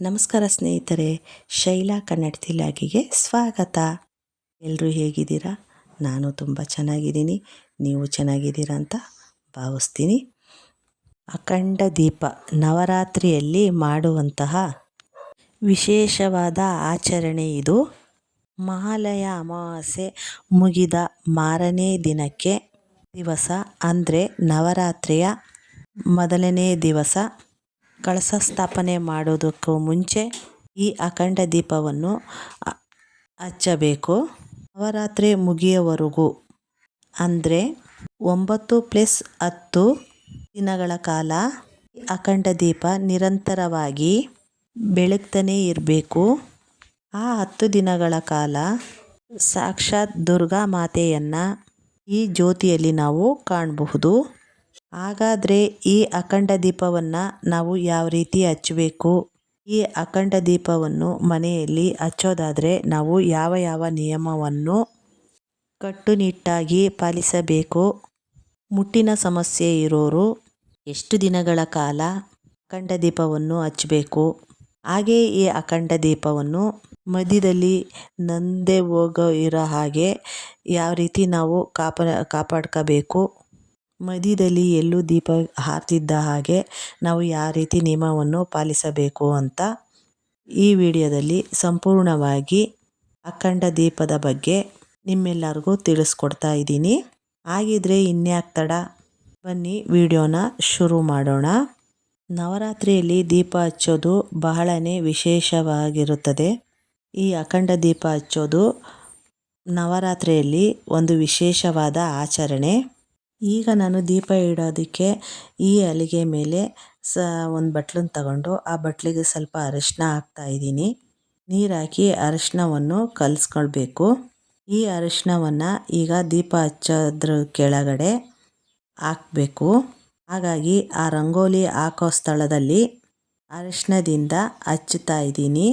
ನಮಸ್ಕಾರ ಸ್ನೇಹಿತರೆ, ಶೈಲಾ ಕನ್ನಡ ತಿಲಾಗಿಗೆ ಸ್ವಾಗತ. ಎಲ್ಲರೂ ಹೇಗಿದ್ದೀರಾ? ನಾನು ತುಂಬ ಚೆನ್ನಾಗಿದ್ದೀನಿ. ನೀವು ಚೆನ್ನಾಗಿದ್ದೀರಾ ಅಂತ ಭಾವಿಸ್ತೀನಿ. ಅಖಂಡ ದೀಪ ನವರಾತ್ರಿಯಲ್ಲಿ ಮಾಡುವಂತಹ ವಿಶೇಷವಾದ ಆಚರಣೆ ಇದು. ಮಹಾಲಯ ಅಮಾವಾಸ್ಯೆ ಮುಗಿದ ಮಾರನೇ ದಿನಕ್ಕೆ ದಿವಸ ಅಂದರೆ ನವರಾತ್ರಿಯ ಮೊದಲನೇ ದಿವಸ ಕಳಶ ಸ್ಥಾಪನೆ ಮಾಡೋದಕ್ಕೂ ಮುಂಚೆ ಈ ಅಖಂಡ ದೀಪವನ್ನು ಹಚ್ಚಬೇಕು. ನವರಾತ್ರಿ ಮುಗಿಯವರೆಗೂ ಅಂದರೆ ಒಂಬತ್ತು ಪ್ಲಸ್ ಹತ್ತು ದಿನಗಳ ಕಾಲ ಅಖಂಡ ದೀಪ ನಿರಂತರವಾಗಿ ಬೆಳಗ್ತಾನೇ ಇರಬೇಕು. ಆ ಹತ್ತು ದಿನಗಳ ಕಾಲ ಸಾಕ್ಷಾತ್ ದುರ್ಗಾ ಮಾತೆಯನ್ನು ಈ ಜ್ಯೋತಿಯಲ್ಲಿ ನಾವು ಕಾಣಬಹುದು. ಹಾಗಾದರೆ ಈ ಅಖಂಡ ದೀಪವನ್ನು ನಾವು ಯಾವ ರೀತಿ ಹಚ್ಚಬೇಕು? ಈ ಅಖಂಡ ದೀಪವನ್ನು ಮನೆಯಲ್ಲಿ ಹಚ್ಚೋದಾದರೆ ನಾವು ಯಾವ ಯಾವ ನಿಯಮವನ್ನು ಕಟ್ಟುನಿಟ್ಟಾಗಿ ಪಾಲಿಸಬೇಕು? ಮುಟ್ಟಿನ ಸಮಸ್ಯೆ ಇರೋರು ಎಷ್ಟು ದಿನಗಳ ಕಾಲ ಅಖಂಡ ದೀಪವನ್ನು ಹಚ್ಚಬೇಕು? ಹಾಗೆ ಈ ಅಖಂಡ ದೀಪವನ್ನು ಮಧ್ಯದಲ್ಲಿ ನಂದೇ ಹೋಗೋ ಇರೋ ಹಾಗೆ ಯಾವ ರೀತಿ ನಾವು ಕಾಪ, ಕಾಪಾಡ್ಕೋಬೇಕು? ಮಧ್ಯದಲ್ಲಿ ಎಲ್ಲೂ ದೀಪ ಹಾರ್ತಿದ್ದ ಹಾಗೆ ನಾವು ಯಾವ ರೀತಿ ನಿಯಮವನ್ನು ಪಾಲಿಸಬೇಕು ಅಂತ ಈ ವಿಡಿಯೋದಲ್ಲಿ ಸಂಪೂರ್ಣವಾಗಿ ಅಖಂಡ ದೀಪದ ಬಗ್ಗೆ ನಿಮ್ಮೆಲ್ಲರಿಗೂ ತಿಳಿಸ್ಕೊಡ್ತಾ ಇದ್ದೀನಿ. ಹಾಗಿದ್ರೆ ಇನ್ಯಾಕೆ ತಡ? ಬನ್ನಿ ವಿಡಿಯೋನ ಶುರು ಮಾಡೋಣ. ನವರಾತ್ರಿಯಲ್ಲಿ ದೀಪ ಹಚ್ಚೋದು ಬಹಳನೇ ವಿಶೇಷವಾಗಿರುತ್ತದೆ. ಈ ಅಖಂಡ ದೀಪ ಹಚ್ಚೋದು ನವರಾತ್ರಿಯಲ್ಲಿ ಒಂದು ವಿಶೇಷವಾದ ಆಚರಣೆ. ಈಗ ನಾನು ದೀಪ ಇಡೋದಕ್ಕೆ ಈ ಅಲಿಗೆ ಮೇಲೆ ಸ, ಒಂದು ಬಟ್ಲನ್ನು ತಗೊಂಡು ಆ ಬಟ್ಲಿಗೆ ಸ್ವಲ್ಪ ಅರಿಶಿನ ಹಾಕ್ತಾಯಿದ್ದೀನಿ ನೀರು ಹಾಕಿ ಅರಿಶಿನವನ್ನು ಕಲಿಸ್ಕೊಳ್ಬೇಕು. ಈ ಅರಿಶಿನವನ್ನು ಈಗ ದೀಪ ಹಚ್ಚೋದ್ರ ಕೆಳಗಡೆ ಹಾಕಬೇಕು. ಹಾಗಾಗಿ ಆ ರಂಗೋಲಿ ಹಾಕೋ ಸ್ಥಳದಲ್ಲಿ ಅರಿಶಿನದಿಂದ ಹಚ್ಚುತ್ತಾ ಇದ್ದೀನಿ.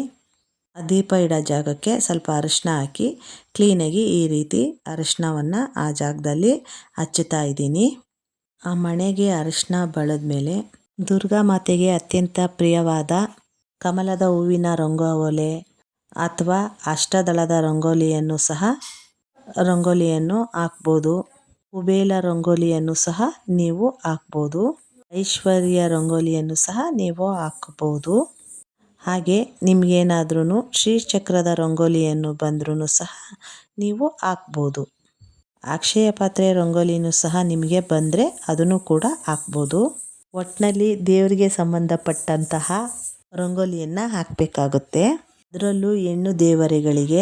ಆ ದೀಪ ಇಡೋ ಜಾಗಕ್ಕೆ ಸ್ವಲ್ಪ ಅರಿಶಿನ ಹಾಕಿ ಕ್ಲೀನಾಗಿ ಈ ರೀತಿ ಅರಿಶಿನವನ್ನು ಆ ಜಾಗದಲ್ಲಿ ಹಚ್ಚುತ್ತಾ ಇದ್ದೀನಿ. ಆ ಮಣೆಗೆ ಅರಿಶಿನ ಮೇಲೆ ದುರ್ಗಾ ಮಾತೆಗೆ ಅತ್ಯಂತ ಪ್ರಿಯವಾದ ಕಮಲದ ಹೂವಿನ ರಂಗೋಲೆ ಅಥವಾ ಅಷ್ಟದಳದ ರಂಗೋಲಿಯನ್ನು ಸಹ ರಂಗೋಲಿಯನ್ನು ಹಾಕ್ಬೋದು. ಕುಬೇಲ ರಂಗೋಲಿಯನ್ನು ಸಹ ನೀವು ಹಾಕ್ಬೋದು. ಐಶ್ವರ್ಯ ರಂಗೋಲಿಯನ್ನು ಸಹ ನೀವು ಹಾಕ್ಬೋದು. ಹಾಗೆ ನಿಮಗೇನಾದ್ರೂ ಶ್ರೀಚಕ್ರದ ರಂಗೋಲಿಯನ್ನು ಬಂದ್ರೂ ಸಹ ನೀವು ಹಾಕ್ಬೋದು. ಅಕ್ಷಯ ಪಾತ್ರೆ ರಂಗೋಲಿನೂ ಸಹ ನಿಮಗೆ ಬಂದರೆ ಅದನ್ನು ಕೂಡ ಹಾಕ್ಬೋದು. ಒಟ್ಟಿನಲ್ಲಿ ದೇವರಿಗೆ ಸಂಬಂಧಪಟ್ಟಂತಹ ರಂಗೋಲಿಯನ್ನು ಹಾಕಬೇಕಾಗುತ್ತೆ. ಅದರಲ್ಲೂ ಹೆಣ್ಣು ದೇವರುಗಳಿಗೆ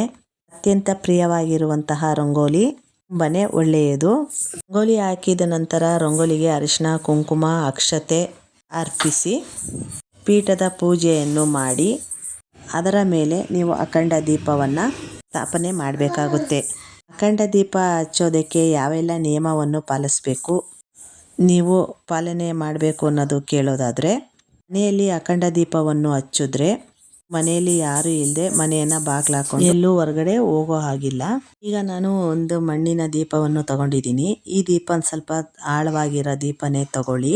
ಅತ್ಯಂತ ಪ್ರಿಯವಾಗಿರುವಂತಹ ರಂಗೋಲಿ ತುಂಬಾ ಒಳ್ಳೆಯದು. ರಂಗೋಲಿ ಹಾಕಿದ ನಂತರ ರಂಗೋಲಿಗೆ ಅರಿಶಿನ ಕುಂಕುಮ, ಅಕ್ಷತೆ ಅರ್ಪಿಸಿ ಪೀಠದ ಪೂಜೆಯನ್ನು ಮಾಡಿ ಅದರ ಮೇಲೆ ನೀವು ಅಖಂಡ ದೀಪವನ್ನು ಸ್ಥಾಪನೆ ಮಾಡಬೇಕಾಗುತ್ತೆ. ಅಖಂಡ ದೀಪ ಹಚ್ಚೋದಕ್ಕೆ ಯಾವೆಲ್ಲ ನಿಯಮವನ್ನು ಪಾಲಿಸಬೇಕು, ನೀವು ಪಾಲನೆ ಮಾಡಬೇಕು ಅನ್ನೋದು ಕೇಳೋದಾದರೆ, ಮನೆಯಲ್ಲಿ ಅಖಂಡ ದೀಪವನ್ನು ಹಚ್ಚಿದ್ರೆ ಮನೆಯಲ್ಲಿ ಯಾರು ಇಲ್ಲದೆ ಮನೆಯನ್ನ ಬಾಗಿಲು ಹಾಕೊಂಡು ಎಲ್ಲೂ ಹೊರಗಡೆ ಹೋಗೋ ಹಾಗಿಲ್ಲ. ಈಗ ನಾನು ಒಂದು ಮಣ್ಣಿನ ದೀಪವನ್ನು ತಗೊಂಡಿದ್ದೀನಿ. ಈ ದೀಪ ಸ್ವಲ್ಪ ಆಳವಾಗಿರೋ ದೀಪನೇ ತಗೊಳ್ಳಿ.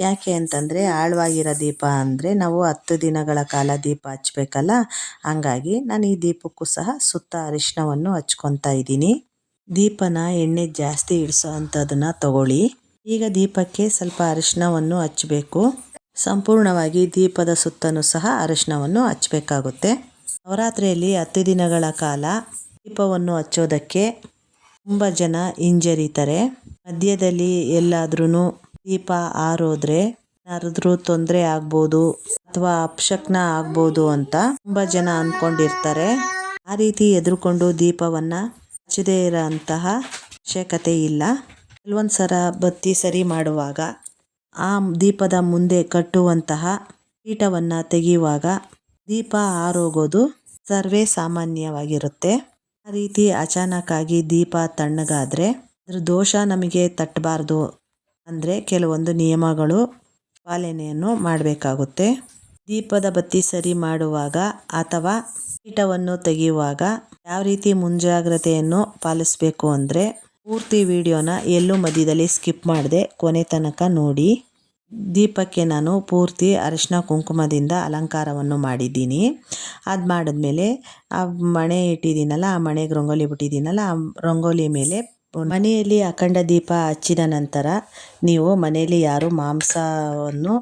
ಯಾಕೆ ಅಂತಂದರೆ ಆಳವಾಗಿರೋ ದೀಪ ಅಂದರೆ ನಾವು ಹತ್ತು ದಿನಗಳ ಕಾಲ ದೀಪ ಹಚ್ಬೇಕಲ್ಲ? ಹಂಗಾಗಿ ನಾನು ಈ ದೀಪಕ್ಕೂ ಸಹ ಸುತ್ತ ಅರಿಶಿನವನ್ನು ಹಚ್ಕೊತಾ ಇದ್ದೀನಿ. ದೀಪನ ಎಣ್ಣೆ ಜಾಸ್ತಿ ಇಡಿಸೋ ಅಂಥದ್ದನ್ನು ತಗೊಳ್ಳಿ. ಈಗ ದೀಪಕ್ಕೆ ಸ್ವಲ್ಪ ಅರಿಶಿನವನ್ನು ಹಚ್ಚಬೇಕು ಸಂಪೂರ್ಣವಾಗಿ ದೀಪದ ಸುತ್ತಲೂ ಸಹ ಅರಿಶಿನವನ್ನು ಹಚ್ಚಬೇಕಾಗುತ್ತೆ. ನವರಾತ್ರಿಯಲ್ಲಿ ಹತ್ತು ದಿನಗಳ ಕಾಲ ದೀಪವನ್ನು ಹಚ್ಚೋದಕ್ಕೆ ತುಂಬ ಜನ ಹಿಂಜರಿತಾರೆ. ಮಧ್ಯದಲ್ಲಿ ಎಲ್ಲಾದ್ರೂ ದೀಪ ಆರೋದ್ರೆ ಯಾರಾದ್ರೂ ತೊಂದರೆ ಆಗ್ಬೋದು ಅಥವಾ ಅಪಶಕ್ನ ಆಗ್ಬೋದು ಅಂತ ತುಂಬ ಜನ ಅಂದ್ಕೊಂಡಿರ್ತಾರೆ. ಆ ರೀತಿ ಎದುರುಕೊಂಡು ದೀಪವನ್ನು ಹಚ್ಚದೇ ಇರೋ ಅಂತಹ ಅವಶ್ಯಕತೆ ಇಲ್ಲ. ಕೆಲವೊಂದು ಸಲ ಬತ್ತಿ ಸರಿ ಮಾಡುವಾಗ ಆ ದೀಪದ ಮುಂದೆ ಕಟ್ಟುವಂತಹ ಪೀಠವನ್ನು ತೆಗೆಯುವಾಗ ದೀಪ ಆರೋಗೋದು ಸರ್ವೇ ಸಾಮಾನ್ಯವಾಗಿರುತ್ತೆ. ಆ ರೀತಿ ಅಚಾನಕ್ಕಾಗಿ ದೀಪ ತಣ್ಣಗಾದರೆ ಅದ್ರ ದೋಷ ನಮಗೆ ತಟ್ಟಬಾರ್ದು ಅಂದರೆ ಕೆಲವೊಂದು ನಿಯಮಗಳು ಪಾಲನೆಯನ್ನು ಮಾಡಬೇಕಾಗುತ್ತೆ. ದೀಪದ ಬತ್ತಿ ಸರಿ ಮಾಡುವಾಗ ಅಥವಾ ಪೀಠವನ್ನು ತೆಗೆಯುವಾಗ ಯಾವ ರೀತಿ ಮುಂಜಾಗ್ರತೆಯನ್ನು ಪಾಲಿಸಬೇಕು ಅಂದರೆ ಪೂರ್ತಿ ವಿಡಿಯೋನ ಎಲ್ಲೂ ಮಧ್ಯದಲ್ಲಿ ಸ್ಕಿಪ್ ಮಾಡಿದೆ ಕೊನೆ ತನಕ ನೋಡಿ. ದೀಪಕ್ಕೆ ನಾನು ಪೂರ್ತಿ ಅರಿಶಿನ ಕುಂಕುಮದಿಂದ ಅಲಂಕಾರವನ್ನು ಮಾಡಿದ್ದೀನಿ. ಅದು ಮಾಡಿದ್ಮೇಲೆ ಆ ಮಣೆ ಇಟ್ಟಿದ್ದೀನಲ್ಲ, ಆ ಮಣೆಗೆ ರಂಗೋಲಿ ಬಿಟ್ಟಿದ್ದೀನಲ್ಲ, ಆ ರಂಗೋಲಿ ಮೇಲೆ ಮನೆಯಲ್ಲಿ ಅಖಂಡ ದೀಪ ಹಚ್ಚಿದ ನಂತರ ನೀವು ಮನೆಯಲ್ಲಿ ಯಾರು ಮಾಂಸವನ್ನು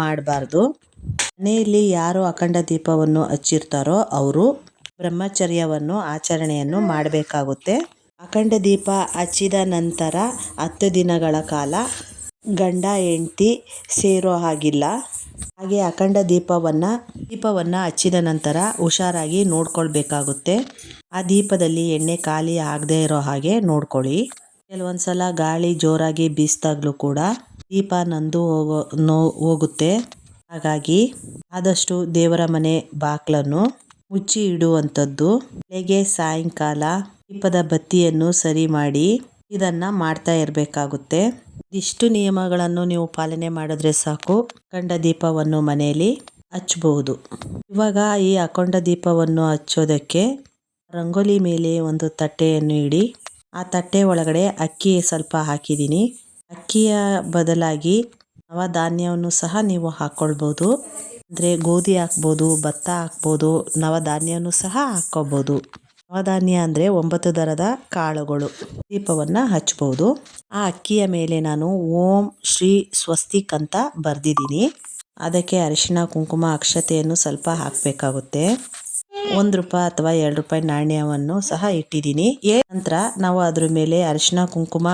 ಮಾಡಬಾರ್ದು. ಮನೆಯಲ್ಲಿ ಯಾರು ಅಖಂಡ ದೀಪವನ್ನು ಹಚ್ಚಿರ್ತಾರೋ ಅವರು ಬ್ರಹ್ಮಚರ್ಯವನ್ನು, ಆಚರಣೆಯನ್ನು ಮಾಡಬೇಕಾಗುತ್ತೆ. ಅಖಂಡ ದೀಪ ಹಚ್ಚಿದ ನಂತರ ಹತ್ತು ದಿನಗಳ ಕಾಲ ಗಂಡ, ಹೆಂಡತಿ ಸೇರೋ ಹಾಗಿಲ್ಲ. ಹಾಗೆ ಅಖಂಡ ದೀಪವನ್ನು ದೀಪವನ್ನು ಹಚ್ಚಿದ ನಂತರ ಹುಷಾರಾಗಿ ನೋಡ್ಕೊಳ್ಬೇಕಾಗುತ್ತೆ. ಆ ದೀಪದಲ್ಲಿ ಎಣ್ಣೆ ಖಾಲಿ ಆಗದೆ ಇರೋ ಹಾಗೆ ನೋಡ್ಕೊಳ್ಳಿ. ಕೆಲವೊಂದು ಸಲ ಗಾಳಿ ಜೋರಾಗಿ ಬೀಸ್ದಾಗ್ಲೂ ಕೂಡ ದೀಪ ನಂದು ಹೋಗೋ, ನೋ, ಹೋಗುತ್ತೆ. ಹಾಗಾಗಿ ಆದಷ್ಟು ದೇವರ ಮನೆ ಬಾಕ್ಲನ್ನು ಮುಚ್ಚಿ ಇಡುವಂಥದ್ದು. ಬೆಳಗ್ಗೆ ಸಾಯಂಕಾಲ ದೀಪದ ಬತ್ತಿಯನ್ನು ಸರಿ ಮಾಡಿ ಇದನ್ನ ಮಾಡ್ತಾ ಇರಬೇಕಾಗುತ್ತೆ. ಇದಿಷ್ಟು ನಿಯಮಗಳನ್ನು ನೀವು ಪಾಲನೆ ಮಾಡಿದ್ರೆ ಸಾಕು. ಅಖಂಡ ದೀಪವನ್ನು ಮನೆಯಲ್ಲಿ ಹಚ್ಚಬಹುದು. ಇವಾಗ ಈ ಅಖಂಡ ದೀಪವನ್ನು ಹಚ್ಚೋದಕ್ಕೆ ರಂಗೋಲಿ ಮೇಲೆ ಒಂದು ತಟ್ಟೆಯನ್ನು ಇಡಿ. ಆ ತಟ್ಟೆ ಒಳಗಡೆ ಅಕ್ಕಿ ಸ್ವಲ್ಪ ಹಾಕಿದ್ದೀನಿ. ಅಕ್ಕಿಯ ಬದಲಾಗಿ ನವಧಾನ್ಯವನ್ನು ಸಹ ನೀವು ಹಾಕ್ಕೊಳ್ಬೋದು ಅಂದರೆ ಗೋಧಿ ಹಾಕ್ಬೋದು, ಭತ್ತ ಹಾಕ್ಬೋದು ನವಧಾನ್ಯನೂ ಸಹ ಹಾಕ್ಕೋಬೋದು ನವಧಾನ್ಯ ಅಂದರೆ ಒಂಬತ್ತು ದರದ ಕಾಳುಗಳು. ದೀಪವನ್ನು ಹಚ್ಬೋದು. ಆ ಅಕ್ಕಿಯ ಮೇಲೆ ನಾನು ಓಂ ಶ್ರೀ ಸ್ವಸ್ತಿಕ್ ಅಂತ ಬರೆದಿದ್ದೀನಿ. ಅದಕ್ಕೆ ಅರಿಶಿನ ಕುಂಕುಮ, ಅಕ್ಷತೆಯನ್ನು ಸ್ವಲ್ಪ ಹಾಕಬೇಕಾಗುತ್ತೆ. ಒಂದು ರೂಪಾಯಿ ಅಥವಾ ಎರಡು ರೂಪಾಯಿ ನಾಣ್ಯವನ್ನು ಸಹ ಇಟ್ಟಿದ್ದೀನಿ. ನಂತರ ನಾವು ಅದ್ರ ಮೇಲೆ ಅರಿಶಿನ ಕುಂಕುಮ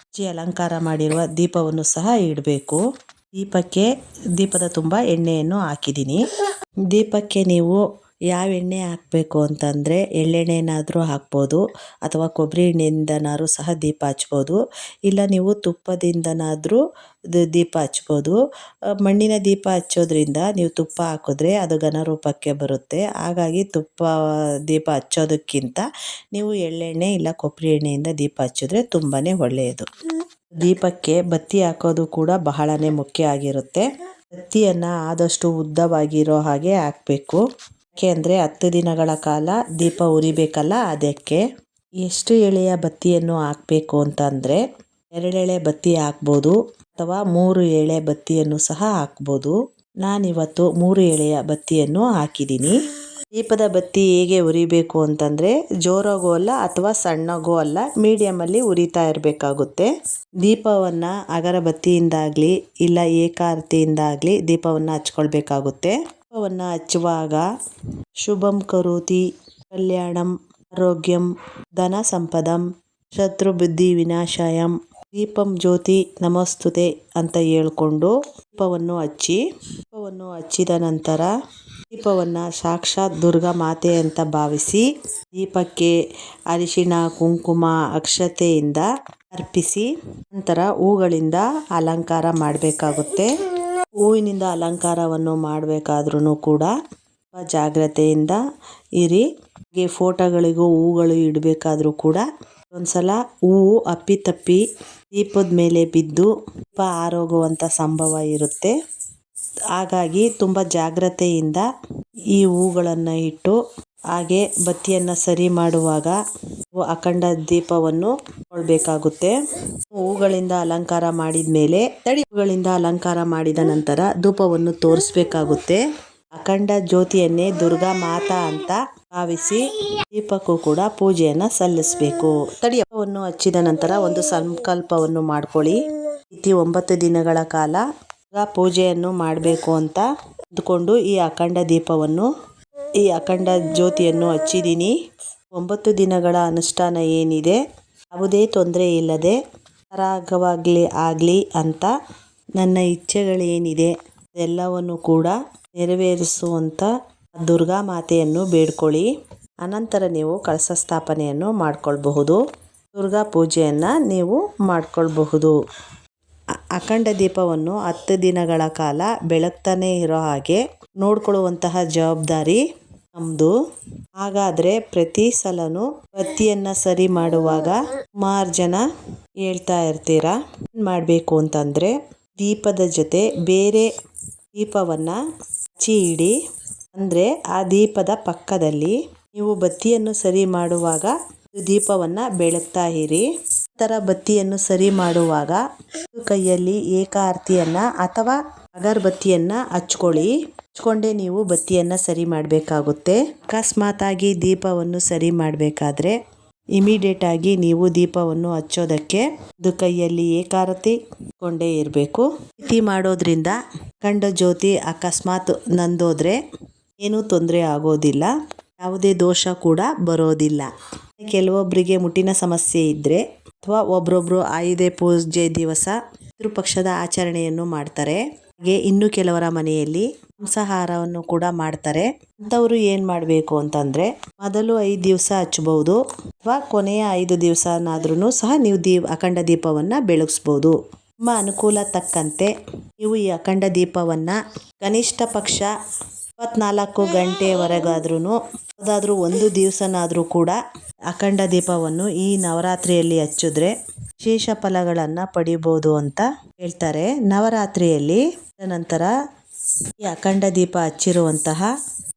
ಹಚ್ಚಿ ಅಲಂಕಾರ ಮಾಡಿರುವ ದೀಪವನ್ನು ಸಹ ಇಡಬೇಕು. ದೀಪಕ್ಕೆ ದೀಪದ ತುಂಬ ಎಣ್ಣೆಯನ್ನು ಹಾಕಿದ್ದೀನಿ. ದೀಪಕ್ಕೆ ನೀವು ಯಾವ ಎಣ್ಣೆ ಹಾಕಬೇಕು ಅಂತಂದರೆ ಎಳ್ಳೆಣ್ಣೆನಾದರೂ ಹಾಕ್ಬೋದು ಅಥವಾ ಕೊಬ್ಬರಿ ಎಣ್ಣೆಯಿಂದನಾದ್ರೂ ಸಹ ದೀಪ ಹಚ್ಬೋದು. ಇಲ್ಲ ನೀವು ತುಪ್ಪದಿಂದನಾದರೂ ದೀಪ ಹಚ್ಬೋದು. ಮಣ್ಣಿನ ದೀಪ ಹಚ್ಚೋದ್ರಿಂದ ನೀವು ತುಪ್ಪ ಹಾಕಿದ್ರೆ ಅದು ಘನರೂಪಕ್ಕೆ ಬರುತ್ತೆ. ಹಾಗಾಗಿ ತುಪ್ಪ, ದೀಪ ಹಚ್ಚೋದಕ್ಕಿಂತ ನೀವು ಎಳ್ಳೆಣ್ಣೆ ಇಲ್ಲ ಕೊಬ್ಬರಿ ಎಣ್ಣೆಯಿಂದ ದೀಪ ಹಚ್ಚಿದ್ರೆ ತುಂಬಾ ಒಳ್ಳೆಯದು. ದೀಪಕ್ಕೆ ಬತ್ತಿ ಹಾಕೋದು ಕೂಡ ಬಹಳನೇ ಮುಖ್ಯ ಆಗಿರುತ್ತೆ. ಬತ್ತಿಯನ್ನು ಆದಷ್ಟು ಉದ್ದವಾಗಿರೋ ಹಾಗೆ ಹಾಕಬೇಕು. ಯಾಕೆ ಅಂದರೆ ಹತ್ತು ದಿನಗಳ ಕಾಲ ದೀಪ ಉರಿಬೇಕಲ್ಲ ಅದಕ್ಕೆ ಎಷ್ಟು ಎಳೆಯ ಬತ್ತಿಯನ್ನು ಹಾಕಬೇಕು ಅಂತಂದರೆ ಎರಡೆಳೆ ಬತ್ತಿ ಹಾಕ್ಬೋದು ಅಥವಾ ಮೂರು ಎಳೆ ಬತ್ತಿಯನ್ನು ಸಹ ಹಾಕ್ಬೋದು. ನಾನಿವತ್ತು ಮೂರು ಎಳೆಯ ಬತ್ತಿಯನ್ನು ಹಾಕಿದ್ದೀನಿ. ದೀಪದ ಬತ್ತಿ ಹೇಗೆ ಉರಿಬೇಕು ಅಂತಂದರೆ ಜೋರಾಗೋ ಅಲ್ಲ ಅಥವಾ ಸಣ್ಣಗೋ ಅಲ್ಲ ಮೀಡಿಯಮಲ್ಲಿ ಉರಿತಾ ಇರಬೇಕಾಗುತ್ತೆ. ದೀಪವನ್ನು ಅಗರಬತ್ತಿಯಿಂದಾಗಲಿ ಇಲ್ಲ ಏಕಾರತಿಯಿಂದಾಗಲಿ ದೀಪವನ್ನು ಹಚ್ಕೊಳ್ಬೇಕಾಗುತ್ತೆ. ದೀಪವನ್ನು ಹಚ್ಚುವಾಗ ಶುಭಂ ಕರೋತಿ. ಕಲ್ಯಾಣಂ, ಆರೋಗ್ಯಂ, ಧನ ಸಂಪದಂ, ಶತ್ರು ಬುದ್ಧಿ ವಿನಾಶಾಯಂ, ದೀಪಂ ಜ್ಯೋತಿ ನಮಸ್ತುತೆ ಅಂತ ಹೇಳ್ಕೊಂಡು ದೀಪವನ್ನು ಹಚ್ಚಿ, ದೀಪವನ್ನು ಹಚ್ಚಿದ ನಂತರ ದೀಪವನ್ನು ಸಾಕ್ಷಾತ್ ದುರ್ಗಾ ಮಾತೆ ಅಂತ ಭಾವಿಸಿ ದೀಪಕ್ಕೆ ಅರಿಶಿಣ, ಕುಂಕುಮ, ಅಕ್ಷತೆಯಿಂದ ಅರ್ಪಿಸಿ ನಂತರ ಹೂಗಳಿಂದ ಅಲಂಕಾರ ಮಾಡಬೇಕಾಗುತ್ತೆ. ಹೂವಿನಿಂದ ಅಲಂಕಾರವನ್ನು ಮಾಡಬೇಕಾದ್ರೂ ಕೂಡ ತುಂಬ ಜಾಗ್ರತೆಯಿಂದ ಇರಿ. ಹಾಗೆ ಫೋಟೋಗಳಿಗೂ ಹೂಗಳು ಇಡಬೇಕಾದ್ರೂ ಕೂಡ ಒಂದ್ಸಲ ಹೂವು ಅಪ್ಪಿತಪ್ಪಿ ದೀಪದ ಮೇಲೆ ಬಿದ್ದು ದೀಪ ಆರೋಗುವಂಥ ಸಂಭವ ಇರುತ್ತೆ. ಹಾಗಾಗಿ ತುಂಬ ಜಾಗ್ರತೆಯಿಂದ ಈ ಹೂಗಳನ್ನು ಇಟ್ಟು ಹಾಗೆ ಬತ್ತಿಯನ್ನು ಸರಿ ಮಾಡುವಾಗ ಅಖಂಡ ದೀಪವನ್ನು ಕೊಡಬೇಕಾಗುತ್ತೆ. ಹೂಗಳಿಂದ ಅಲಂಕಾರ ಮಾಡಿದ ಮೇಲೆ ಹೂಗಳಿಂದ ಅಲಂಕಾರ ಮಾಡಿದ ನಂತರ ಧೂಪವನ್ನು ತೋರಿಸ್ಬೇಕಾಗುತ್ತೆ. ಅಖಂಡ ಜ್ಯೋತಿಯನ್ನೇ ದುರ್ಗಾ ಮಾತಾ ಅಂತ ಭಾವಿಸಿ ದೀಪಕ್ಕೂ ಕೂಡ ಪೂಜೆಯನ್ನ ಸಲ್ಲಿಸಬೇಕು. ತಡಿಯವನ್ನು ಹಚ್ಚಿದ ನಂತರ ಒಂದು ಸಂಕಲ್ಪವನ್ನು ಮಾಡ್ಕೊಳ್ಳಿ. ಇತಿ ಒಂಬತ್ತು ದಿನಗಳ ಕಾಲ ಪೂಜೆಯನ್ನು ಮಾಡಬೇಕು ಅಂತ ಅಂದ್ಕೊಂಡು ಈ ಅಖಂಡ ದೀಪವನ್ನು ಈ ಅಖಂಡ ಜ್ಯೋತಿಯನ್ನು ಹಚ್ಚಿದ್ದೀನಿ. ಒಂಬತ್ತು ದಿನಗಳ ಅನುಷ್ಠಾನ ಏನಿದೆ, ಯಾವುದೇ ತೊಂದರೆ ಇಲ್ಲದೆ ಸರಾಗವಾಗಲಿ ಆಗಲಿ ಅಂತ ನನ್ನ ಇಚ್ಛೆಗಳೇನಿದೆ ಎಲ್ಲವನ್ನು ಕೂಡ ನೆರವೇರಿಸುವಂಥ ದುರ್ಗಾ ಮಾತೆಯನ್ನು ಬೇಡ್ಕೊಳ್ಳಿ. ಅನಂತರ ನೀವು ಕಳಸ ಸ್ಥಾಪನೆಯನ್ನು ಮಾಡಿಕೊಳ್ಬಹುದು. ದುರ್ಗಾ ಪೂಜೆಯನ್ನು ನೀವು ಮಾಡಿಕೊಳ್ಬಹುದು. ಅಖಂಡ ದೀಪವನ್ನು ಹತ್ತು ದಿನಗಳ ಕಾಲ ಬೆಳಗ್ತಾನೆ ಇರೋ ಹಾಗೆ ನೋಡಿಕೊಳ್ಳುವಂತಹ ಜವಾಬ್ದಾರಿ ನಮ್ಮದು ಹಾಗಾದರೆ ಪ್ರತಿ ಸಲನು ಬತ್ತಿಯನ್ನು ಸರಿ ಮಾಡುವಾಗ ಸುಮಾರು ಜನ ಹೇಳ್ತಾ ಇರ್ತೀರ? ಏನು ಮಾಡಬೇಕು ಅಂತಂದರೆ ದೀಪದ ಜೊತೆ ಬೇರೆ ದೀಪವನ್ನು ಹಚ್ಚಿ ಅಂದರೆ ಆ ದೀಪದ ಪಕ್ಕದಲ್ಲಿ ನೀವು ಬತ್ತಿಯನ್ನು ಸರಿ ಮಾಡುವಾಗ ದೀಪವನ್ನು ಬೆಳಗ್ತಾ ಇರಿ. ನಂತರ ಬತ್ತಿಯನ್ನು ಸರಿ ಮಾಡುವಾಗ ಕೈಯಲ್ಲಿ ಏಕಾರ್ತಿಯನ್ನ ಅಥವಾ ಅಗರಬತ್ತಿಯನ್ನ ಹಚ್ಕೊಳ್ಳಿ. ಹಚ್ಕೊಂಡೇ ನೀವು ಬತ್ತಿಯನ್ನು ಸರಿ ಮಾಡಬೇಕಾಗುತ್ತೆ. ಅಕಸ್ಮಾತಾಗಿ ದೀಪವನ್ನು ಸರಿ ಮಾಡಬೇಕಾದ್ರೆ ಇಮಿಡಿಯೇಟ್ ಆಗಿ ನೀವು ದೀಪವನ್ನು ಹಚ್ಚೋದಕ್ಕೆ ಒಂದು ಕೈಯಲ್ಲಿ ಏಕಾರತಿ ಕೊಂಡೇ ಇರಬೇಕು. ರೀತಿ ಮಾಡೋದ್ರಿಂದ ಕಂಡ ಜ್ಯೋತಿ ಅಕಸ್ಮಾತ್ ನಂದೋದ್ರೆ ಏನೂ ತೊಂದರೆ ಆಗೋದಿಲ್ಲ. ಯಾವುದೇ ದೋಷ ಕೂಡ ಬರೋದಿಲ್ಲ. ಕೆಲವೊಬ್ಬರಿಗೆ ಮುಟ್ಟಿನ ಸಮಸ್ಯೆ ಇದ್ದರೆ ಅಥವಾ ಒಬ್ರೊಬ್ರು ಆಯುಧೆ ಪೂಜೆ ದಿವಸ ಪಿತೃಪಕ್ಷದ ಆಚರಣೆಯನ್ನು ಮಾಡ್ತಾರೆ. ಹಾಗೆ ಇನ್ನು ಕೆಲವರ ಮನೆಯಲ್ಲಿ ಮಾಂಸಾಹಾರವನ್ನು ಕೂಡ ಮಾಡ್ತಾರೆ. ಅಂತವರು ಏನು ಮಾಡಬೇಕು ಅಂತಂದ್ರೆ, ಮೊದಲು ಐದು ದಿವಸ ಹಚ್ಚಬಹುದು ಅಥವಾ ಕೊನೆಯ ಐದು ದಿವಸನಾದ್ರೂ ಸಹ ನೀವು ದೀಪ ಅಖಂಡ ದೀಪವನ್ನ ಬೆಳಗಿಸ್ಬೋದು. ನಿಮ್ಮ ಅನುಕೂಲ ತಕ್ಕಂತೆ ನೀವು ಈ ಅಖಂಡ ದೀಪವನ್ನ ಕನಿಷ್ಠ ಪಕ್ಷ ಇಪ್ಪತ್ನಾಲ್ಕು ಗಂಟೆವರೆಗಾದ್ರೂ ಯಾವುದಾದ್ರೂ ಒಂದು ದಿವಸನಾದ್ರೂ ಕೂಡ ಅಖಂಡ ದೀಪವನ್ನು ಈ ನವರಾತ್ರಿಯಲ್ಲಿ ಹಚ್ಚಿದ್ರೆ ವಿಶೇಷ ಫಲಗಳನ್ನ ಪಡಿಬೋದು ಅಂತ ಹೇಳ್ತಾರೆ. ನವರಾತ್ರಿಯಲ್ಲಿ ನಂತರ ಈ ಅಖಂಡ ದೀಪ ಹಚ್ಚಿರುವಂತಹ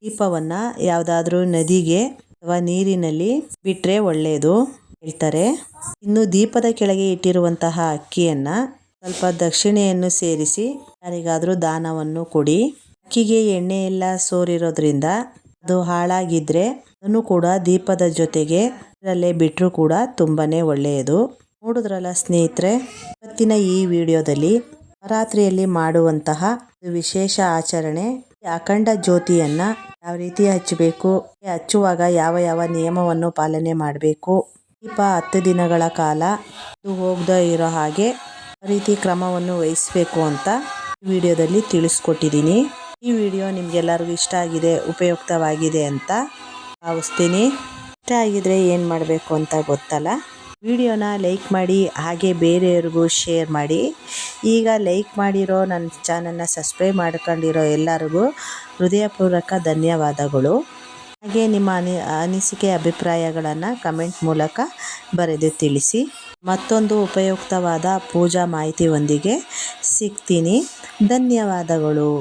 ದೀಪವನ್ನ ಯಾವುದಾದ್ರೂ ನದಿಗೆ ಅಥವಾ ನೀರಿನಲ್ಲಿ ಬಿಟ್ಟರೆ ಒಳ್ಳೆಯದು ಹೇಳ್ತಾರೆ. ಇನ್ನು ದೀಪದ ಕೆಳಗೆ ಇಟ್ಟಿರುವಂತಹ ಅಕ್ಕಿಯನ್ನ ಸ್ವಲ್ಪ ದಕ್ಷಿಣೆಯನ್ನು ಸೇರಿಸಿ ಯಾರಿಗಾದರೂ ದಾನವನ್ನು ಕೊಡಿ. ಅಕ್ಕಿಗೆ ಎಣ್ಣೆ ಎಲ್ಲ ಸೋರಿರೋದ್ರಿಂದ ಅದು ಹಾಳಾಗಿದ್ರೆ ಅದನ್ನು ಕೂಡ ದೀಪದ ಜೊತೆಗೆ ಅದರಲ್ಲೇ ಬಿಟ್ಟರೂ ಕೂಡ ತುಂಬಾ ಒಳ್ಳೆಯದು ನೋಡಿದ್ರಲ್ಲ ಸ್ನೇಹಿತರೆ, ಇವತ್ತಿನ ಈ ವಿಡಿಯೋದಲ್ಲಿ ನವರಾತ್ರಿಯಲ್ಲಿ ಮಾಡುವಂತಹ ವಿಶೇಷ ಆಚರಣೆ ಅಖಂಡ ಜ್ಯೋತಿಯನ್ನ ಯಾವ ರೀತಿ ಹಚ್ಚಬೇಕು ಹಚ್ಚುವಾಗ ಯಾವ ಯಾವ ನಿಯಮವನ್ನು ಪಾಲನೆ ಮಾಡಬೇಕು, ದೀಪ ಹತ್ತು ದಿನಗಳ ಕಾಲ ಹೋಗದೇ ಇರೋ ಹಾಗೆ ರೀತಿ ಕ್ರಮವನ್ನು ವಹಿಸಬೇಕು ಅಂತ ವಿಡಿಯೋದಲ್ಲಿ ತಿಳಿಸ್ಕೊಟ್ಟಿದ್ದೀನಿ. ಈ ವಿಡಿಯೋ ನಿಮಗೆಲ್ಲರಿಗೂ ಇಷ್ಟ ಆಗಿದೆ, ಉಪಯುಕ್ತವಾಗಿದೆ ಅಂತ ಭಾವಿಸ್ತೀನಿ. ಇಷ್ಟ ಆಗಿದ್ರೆ ಏನು ಮಾಡಬೇಕು ಅಂತ ಗೊತ್ತಲ್ಲ? ವಿಡಿಯೋನ ಲೈಕ್ ಮಾಡಿ, ಹಾಗೆ ಬೇರೆಯವ್ರಿಗೂ ಶೇರ್ ಮಾಡಿ. ಈಗ ಲೈಕ್ ಮಾಡಿರೋ ನನ್ನ ಚಾನಲ್ನ ಸಬ್ಸ್ಕ್ರೈಬ್ ಮಾಡ್ಕೊಂಡಿರೋ ಎಲ್ಲರಿಗೂ ಹೃದಯಪೂರ್ವಕ ಧನ್ಯವಾದಗಳು. ಹಾಗೆ ನಿಮ್ಮ ಅನಿ, ಅನಿಸಿಕೆ ಅಭಿಪ್ರಾಯಗಳನ್ನು ಕಮೆಂಟ್ ಮೂಲಕ ಬರೆದು ತಿಳಿಸಿ. ಮತ್ತೊಂದು ಉಪಯುಕ್ತವಾದ ಪೂಜಾ ಮಾಹಿತಿಯೊಂದಿಗೆ ಸಿಗ್ತೀನಿ. ಧನ್ಯವಾದಗಳು.